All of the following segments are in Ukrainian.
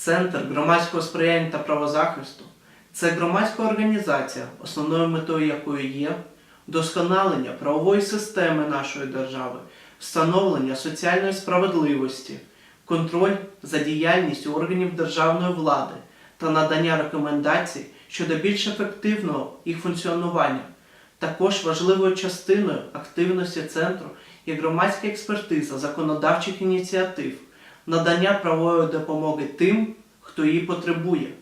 Центр громадського сприяння та правозахисту це громадська організація, основною метою якої є вдосконалення правової системи нашої держави, встановлення соціальної справедливості, контроль за діяльністю органів державної влади та надання рекомендацій щодо більш ефективного їх функціонування. Також важливою частиною активності центру є громадська експертиза законодавчих ініціатив, надання правової допомоги тим, хто її потребує.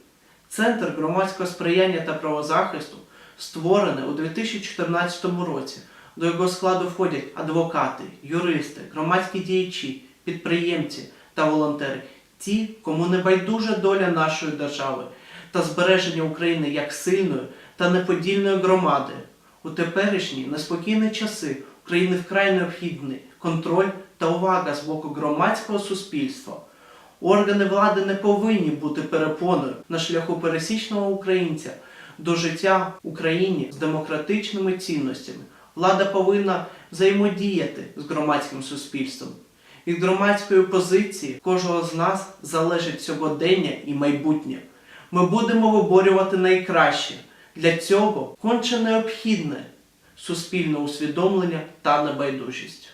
Центр громадського сприяння та правозахисту створений у 2014 році. До його складу входять адвокати, юристи, громадські діячі, підприємці та волонтери, ті, кому не байдужа доля нашої держави та збереження України як сильної та неподільної громади. У теперішні неспокійні часи Україні вкрай необхідний контроль та увага з боку громадського суспільства. Органи влади не повинні бути перепоною на шляху пересічного українця до життя в Україні з демократичними цінностями. Влада повинна взаємодіяти з громадським суспільством. Від громадської позиції кожного з нас залежить сьогодення і майбутнє. Ми будемо виборювати найкраще. Для цього конче необхідне суспільне усвідомлення та небайдужість.